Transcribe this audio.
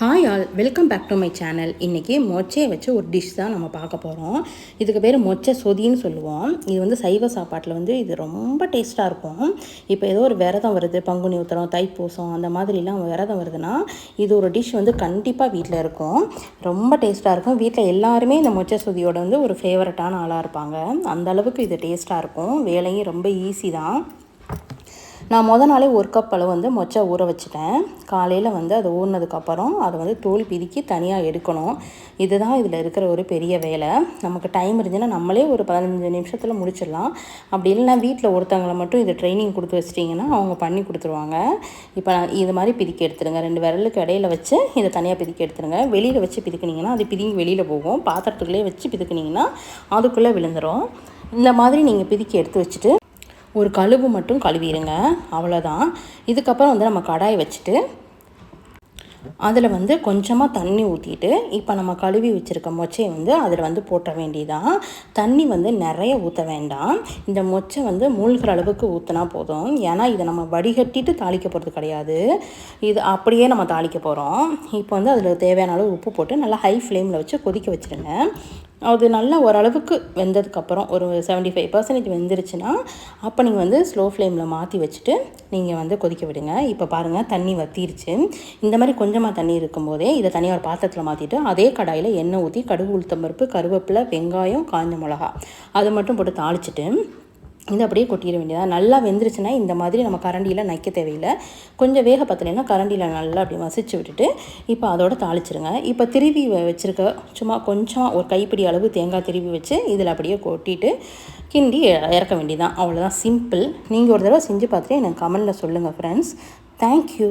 Hi all welcome back to my channel இன்றைக்கி மொச்சையை வச்சு ஒரு டிஷ் தான் நம்ம பார்க்க போகிறோம் இதுக்கு பேர் மொச்சை சொதின்னு சொல்லுவோம். இது வந்து சைவ சாப்பாட்டில் வந்து இது ரொம்ப டேஸ்ட்டாக இருக்கும். இப்போ ஏதோ ஒரு விரதம் வருது பங்குனி உத்தரம் தைப்பூசம் அந்த மாதிரிலாம் விரதம் வருதுன்னா இது ஒரு டிஷ் வந்து கண்டிப்பாக வீட்டில் இருக்கும். ரொம்ப டேஸ்ட்டாக இருக்கும். வீட்டில் எல்லாருமே இந்த மொச்சை சொதியோட வந்து ஒரு ஃபேவரட்டான ஆளாக இருப்பாங்க. அந்த அளவுக்கு இது டேஸ்ட்டாக இருக்கும். வேலையும் ரொம்ப ஈஸி தான். நான் முத நாளே ஒரு கப் அளவு வந்து மொச்சை ஊற வச்சுட்டேன். காலையில் வந்து அதை ஊறினதுக்கப்புறம் அதை வந்து தோல் பிதுக்கி தனியாக எடுக்கணும். இதுதான் இதில் இருக்கிற ஒரு பெரிய வேலை. நமக்கு டைம் இருந்துச்சுன்னா நம்மளே ஒரு பதினஞ்சு நிமிஷத்தில் முடிச்சிடலாம். அப்படி இல்லைன்னா வீட்டில் ஒருத்தவங்களை மட்டும் இது ட்ரைனிங் கொடுத்து வச்சிட்டிங்கன்னா அவங்க பண்ணி கொடுத்துருவாங்க. இப்போ நான் இது மாதிரி பிதுக்கி எடுத்துருங்க ரெண்டு விரலுக்கு இடையில வச்சு இதை தனியாக பிதுக்கி எடுத்துருங்க வெளியில் வச்சு பிதுக்குனிங்கன்னா அது பிதுங்கி வெளியில் போகும். பாத்திரத்துக்குள்ளே வச்சு பிதுக்குனிங்கன்னா அதுக்குள்ளே விழுந்துடும் இந்த மாதிரி நீங்கள் பிதுக்கி எடுத்து வச்சுட்டு ஒரு கழுவு மட்டும் கழுவிடுங்க அவ்வளோதான் இதுக்கப்புறம் வந்து நம்ம கடாய் வச்சுட்டு அதில் வந்து கொஞ்சமாக தண்ணி ஊற்றிட்டு இப்போ நம்ம கழுவி வச்சுருக்க மொச்சையை வந்து அதில் வந்து போட்ட வேண்டியதான் தண்ணி வந்து நிறைய ஊற்ற வேண்டாம். இந்த மொச்சை வந்து மூழ்கிற அளவுக்கு ஊற்றினா போதும். ஏன்னா இதை நம்ம வடிகட்டிட்டு தாளிக்க போகிறது கிடையாது. இது அப்படியே நம்ம தாளிக்க போகிறோம் இப்போ வந்து அதில் தேவையான அளவு உப்பு போட்டு நல்லா ஹை ஃப்ளேமில் வச்சு கொதிக்க வச்சுருங்க. அது நல்லா ஓரளவுக்கு வெந்ததுக்கப்புறம் ஒரு செவன்ட்டி ஃபைவ் பர்சன்டேஜ் வெந்துருச்சுன்னா அப்போ நீங்கள் வந்து ஸ்லோ ஃப்ளேமில் மாற்றி வச்சுட்டு நீங்கள் வந்து கொதிக்க விடுங்க. இப்போ பாருங்கள் தண்ணி வத்திருச்சு. இந்த மாதிரி கொஞ்சமாக தண்ணி இருக்கும்போதே இதை தனியாக ஒரு பாத்திரத்தில் மாற்றிட்டு அதே கடாயில் எண்ணெய் ஊற்றி கடுகு உளுத்தம்பருப்பு கருவேப்பிலை வெங்காயம் காஞ்ச மிளகா அது மட்டும் போட்டு தாளிச்சிட்டு இது அப்படியே கொட்டிட வேண்டியதாக நல்லா வெந்துருச்சுன்னா இந்த மாதிரி நம்ம கரண்டியில் நைக்க தேவையில்லை. கொஞ்சம் வேக பத்தலைன்னா கரண்டியில் நல்லா அப்படி மசிச்சு விட்டுட்டு இப்போ அதோட தாளிச்சிருங்க. இப்போ திருவி வச்சுருக்க சும்மா கொஞ்சம் ஒரு கைப்பிடி அளவு தேங்காய் திருவி வச்சு இதில் அப்படியே கொட்டிட்டு கிண்டி இறக்க வேண்டியதான் அவ்வளோதான் சிம்பிள் நீங்கள் ஒரு தடவை செஞ்சு பார்த்துட்டு எனக்கு கமெண்டில் சொல்லுங்கள் ஃப்ரெண்ட்ஸ் தேங்க்யூ